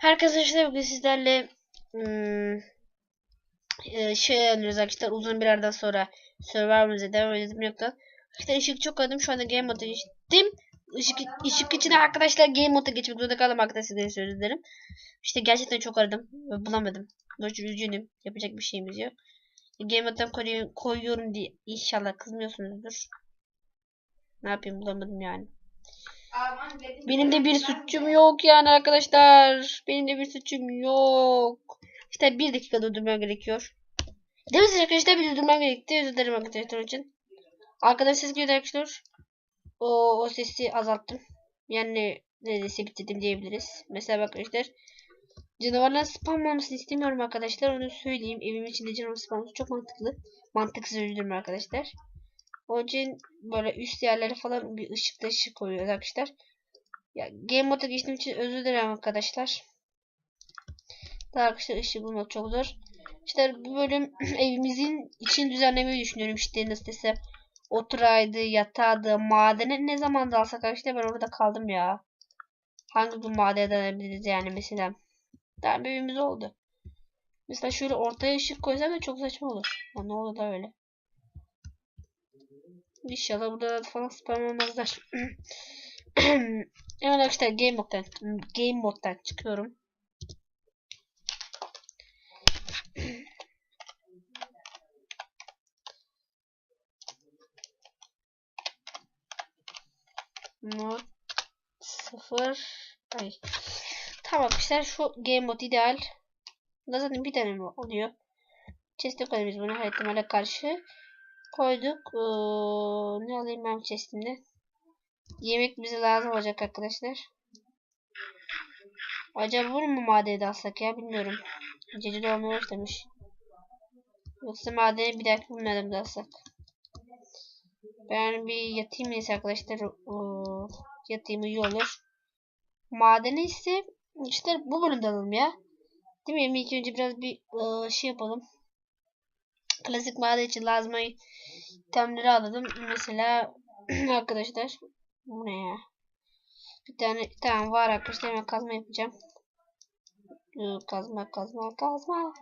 Herkese işte bugün sizlerle hmm, e, şey alıyoruz arkadaşlar. Uzun bir aradan sonra Survivor'ımıza devam edelim yoksa Arkadaşlar ışık çok aradım şu anda game moda geçtim. Işık, ışık içine arkadaşlar game moda geçmek zorunda kaldım arkadaşlar size özür dilerim İşte gerçekten çok aradım. Ve bulamadım Böylece üzgünüm. Yapacak bir şeyimiz yok. Game moddan koyuyorum, koyuyorum diye. İnşallah kızmıyorsunuzdur. Ne yapayım bulamadım yani benim de bir suçum yok yani arkadaşlar. Benim de bir suçum yok. İşte bir dakika durdurmam gerekiyor. Değil mi arkadaşlar? Bir durdurmam gerekti. Özür dilerim arkadaşlar için. Arkadan ses geliyor arkadaşlar. O, o sesi azalttım. Yani neredeyse bitirdim diyebiliriz. Mesela arkadaşlar. Canavarlar spam olmasını istemiyorum arkadaşlar. Onu söyleyeyim. Evim içinde canavar spam çok mantıklı. Mantıksız özür arkadaşlar. Onun için böyle üst yerlere falan bir ışıklı ışık koyuyoruz arkadaşlar. Ya game moda geçtiğim için özür dilerim arkadaşlar. Daha arkadaşlar ışık bulmak çok zor. İşte bu bölüm evimizin için düzenlemeyi düşünüyorum. İşte nasıl desem oturaydı, yatağıydı, madene ne zaman da alsak arkadaşlar ben orada kaldım ya. Hangi bir madene dönebiliriz yani mesela. Daha bir evimiz oldu. Mesela şöyle ortaya ışık koysam da çok saçma olur. Ya ne olur da öyle. İnşallah burada falan spam olmazlar. evet arkadaşlar game moddan game moddan çıkıyorum. Mod 0 Ay. Tamam arkadaşlar şu game mod ideal. Bunda zaten bir tane oluyor. Chest'e koyuyoruz bunu her ihtimale karşı. Koyduk. Ee, ne alayım ben chest'imde? Yemek bize lazım olacak arkadaşlar. Acaba bunu mu madene alsak ya bilmiyorum. Gece dolmuyor demiş. Yoksa madene bir dakika bunlardan da alsak. Ben bir yatayım neyse arkadaşlar. Ee, yatayım iyi olur. Madeni ise işte bu bölümde alalım ya. Değil mi? İlk önce biraz bir e, şey yapalım. Klasik maden için lazım itemleri alalım. Mesela arkadaşlar bu ne ya? Bir tane tamam var arkadaşlar hemen kazma yapacağım. Kazma kazma kazma.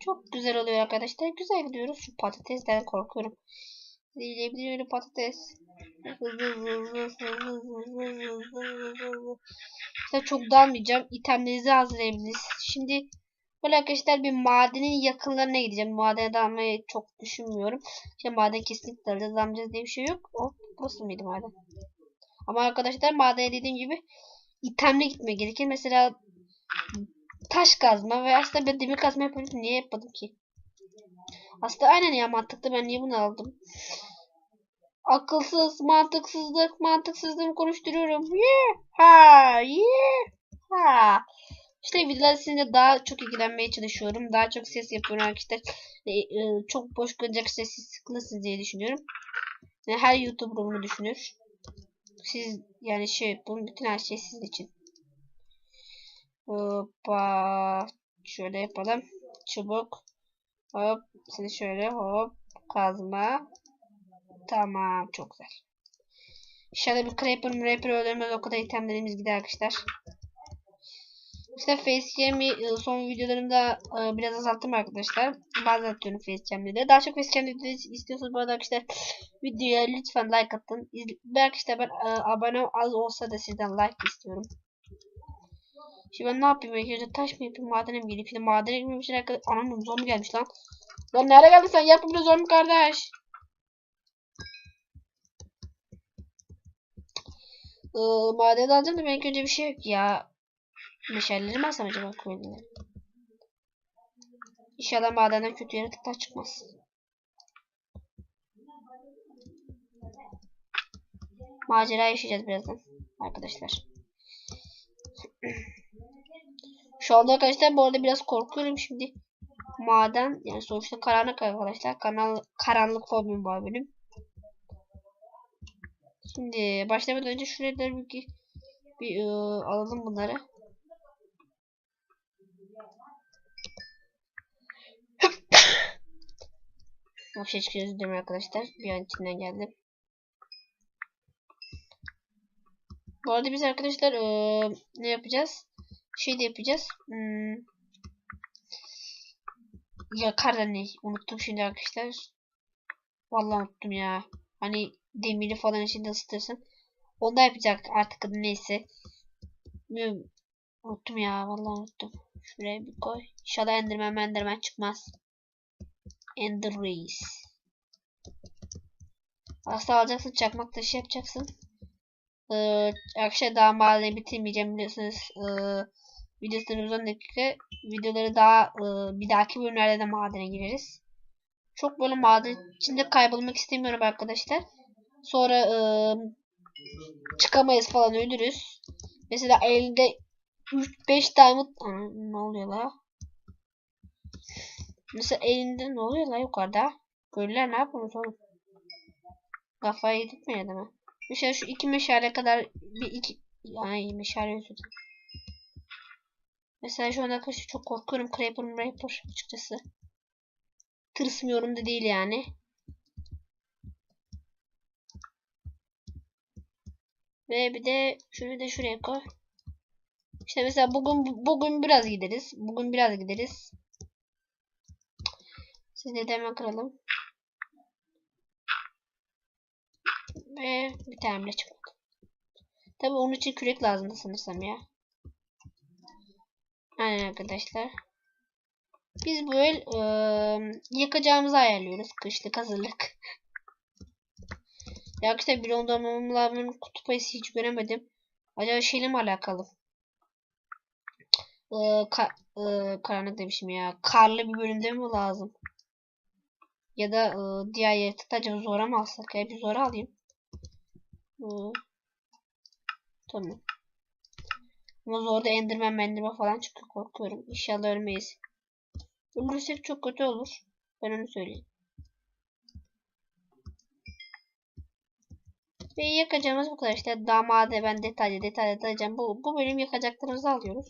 Çok güzel oluyor arkadaşlar. Güzel gidiyoruz. Şu patatesden korkuyorum. Yiyebiliyorum patates. İşte çok dalmayacağım. İtemlerinizi hazırlayabiliriz. Şimdi böyle arkadaşlar bir madenin yakınlarına gideceğim. Madene dalmayı çok düşünmüyorum. Şimdi maden kesinlikle dalacağız diye bir şey yok. O burası mıydı maden? Ama arkadaşlar madene dediğim gibi itemle gitmeye gerekir. Mesela taş kazma ve aslında ben demir kazma yapabilirim. Niye yapmadım ki? Aslında aynen ya mantıklı. Ben niye bunu aldım? Akılsız, mantıksızlık, mantıksızlığımı konuşturuyorum. Yeah, ha, yeah, ha. İşte videolar sizinle daha çok ilgilenmeye çalışıyorum. Daha çok ses yapıyorum arkadaşlar. E, e, çok boş kalacak sessiz sıkılırsınız diye düşünüyorum. Yani her YouTuber bunu düşünür. Siz yani şey bunun bütün her şey sizin için. Hoppa. Şöyle yapalım. Çubuk. Hop. Seni şöyle hop. Kazma. Tamam. Çok güzel. İnşallah bir Creeper Creeper öldürmez o kadar itemlerimiz gider arkadaşlar. İşte facecam'i son videolarımda e, biraz azalttım arkadaşlar. Bazen atıyorum facecam'leri. Daha çok facecam videoları istiyorsanız bu arada arkadaşlar videoya lütfen like atın. Belki işte ben e, abone az olsa da sizden like istiyorum. Şimdi ben ne yapayım? İlk taş mı yapayım? Madene mi geleyim? Şimdi madene girmemiş arkadaşlar. Anam zombi gelmiş lan. Lan nereye geldin sen? Yapma bunu zombi kardeş. Ee, madene alacağım da belki önce bir şey yok ya. Meşalleri mi alsam acaba koyunları? İnşallah madenden kötü yaratıklar çıkmaz. Macera yaşayacağız birazdan arkadaşlar. Şu anda arkadaşlar bu arada biraz korkuyorum şimdi. Maden yani sonuçta karanlık arkadaşlar. Kanal, karanlık fobim var benim. Şimdi başlamadan önce şuraya da bir, bir e, alalım bunları. Bu şey çıkıyoruz mi arkadaşlar? Bir an içinden geldim. Bu arada biz arkadaşlar ee, ne yapacağız? şey de yapacağız. Hmm. Ya kardan unuttum şimdi arkadaşlar. Vallahi unuttum ya. Hani demiri falan içinde ısıtırsın. Onu da yapacak artık neyse. Unuttum ya vallahi unuttum. Şuraya bir koy. İnşallah enderman enderman çıkmaz. Ender Reis. Asla alacaksın çakmak taşı yapacaksın. Ee, arkadaşlar daha mahalleyi bitirmeyeceğim biliyorsunuz. Ee, videolarımız 10 dakika. Videoları daha e, bir dahaki bölümlerde de madene gireriz. Çok böyle maden içinde kaybolmak istemiyorum arkadaşlar. Sonra e, çıkamayız falan ölürüz. Mesela elde 3-5 diamond ne oluyor la? Mesela elinde ne oluyor la yukarıda? Köylüler ne yapıyorsunuz oğlum? Kafayı yedik mi adama? Mesela şu iki meşale kadar bir iki ay meşale özür. Mesela şu anda arkadaşlar çok korkuyorum Creeper Creeper açıkçası. Tırsmıyorum da değil yani. Ve bir de şunu da şuraya koy. İşte mesela bugün bugün biraz gideriz. Bugün biraz gideriz. Siz de hemen kıralım. Ve bir tane bile çıkmadı. Tabi onun için kürek lazımdı sanırsam ya. Aynen arkadaşlar. Biz böyle e, yakacağımızı ayarlıyoruz. Kışlık hazırlık. ya işte bir onda mumlarının kutup ayısı hiç göremedim. Acaba şeyle mi alakalı? E, ka, e, karanlık demişim ya. Karlı bir bölümde mi lazım? Ya da e, diğer yaratıkta acaba zora mı alsak? Ya bir zora alayım. E, tamam. Ama zorda enderman mendirme falan çıkıyor korkuyorum. İnşallah ölmeyiz. Ölürsek çok kötü olur. Ben onu söyleyeyim. Ve yakacağımız bu kadar işte damada ben detaylı detaylı detaylı bu, bu bölüm yakacaklarımızı alıyoruz.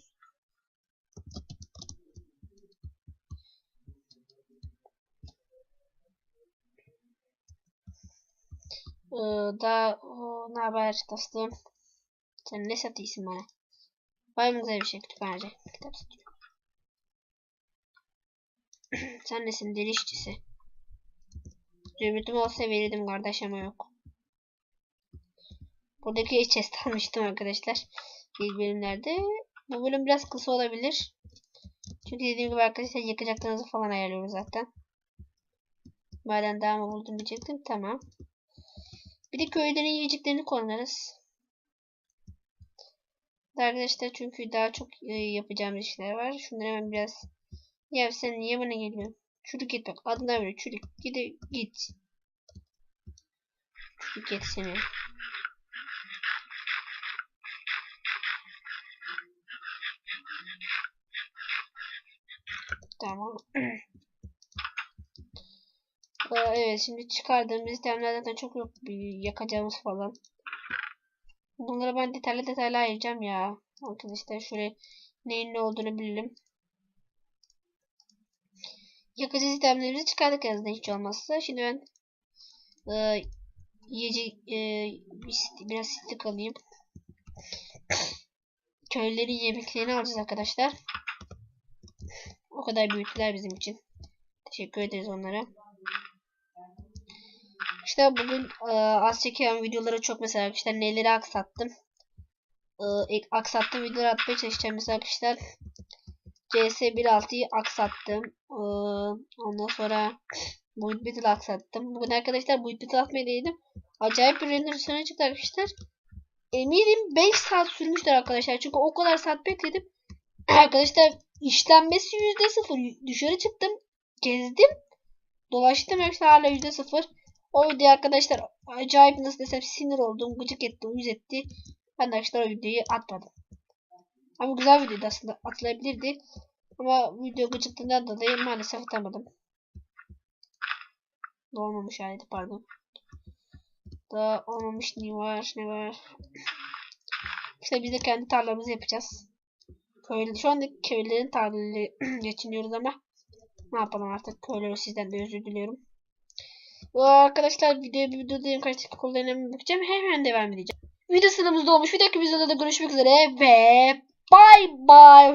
Da o, ne haber dostum? Sen ne satıyorsun bana? Vay güzel bir şey kütüphanece. Kitap satıyor. Sen nesin deli işçisi? Zümrütüm olsa verirdim kardeş ama yok. Buradaki chest almıştım arkadaşlar. İlk bölümlerde. Bu bölüm biraz kısa olabilir. Çünkü dediğim gibi arkadaşlar yakacaklarınızı falan ayarlıyoruz zaten. Maden daha mı buldum diyecektim. Tamam. Bir de köylerin yiyeceklerini kullanırız. Arkadaşlar çünkü daha çok e, yapacağım işler var. Şunları hemen biraz ya sen niye bana geliyorsun? Çürük git bak adına böyle çürük. Gide git. Çürük git seni. Tamam. Şimdi çıkardığımız itemler zaten çok yok bir yakacağımız falan. Bunları ben detaylı detaylı ayıracağım ya. Arkadaşlar şöyle neyin ne olduğunu bilelim. Yakıcı sistemlerimizi çıkardık yazında hiç olmazsa. Şimdi ben e, yiyecek e, biraz stik alayım. Köylülerin yemeklerini alacağız arkadaşlar. O kadar büyüttüler bizim için. Teşekkür ederiz onlara. İşte bugün e, az çeken videoları çok mesela arkadaşlar neleri aksattım. E, aksattığım videoları atmaya çalışacağım mesela arkadaşlar. CS 1.6'yı aksattım. Ee, ondan sonra Build Battle aksattım. Bugün arkadaşlar Build Battle atmaya değdim. Acayip bir render sonra çıktı arkadaşlar. Eminim 5 saat sürmüştür arkadaşlar. Çünkü o kadar saat bekledim. arkadaşlar işlenmesi %0. Dışarı çıktım. Gezdim. Dolaştım arkadaşlar hala %0. O video arkadaşlar acayip nasıl desem sinir oldum. Gıcık etti, uyuz etti. Ben de arkadaşlar o videoyu atmadım. Ama güzel videoydu aslında atılabilirdi. Ama video gıcıklığından dolayı maalesef atamadım. Olmamış halde pardon. Daha olmamış ne var ne var. İşte biz de kendi tarlamızı yapacağız. Köylü, şu anda köylerin tarlaları geçiniyoruz ama ne yapalım artık köylüleri sizden de özür diliyorum. Bu arkadaşlar videoyu bir videodayım kaç dakika kullanımı bakacağım hemen devam edeceğim. Video sınavımızda olmuş. Bir dahaki videoda da görüşmek üzere ve Bay bay.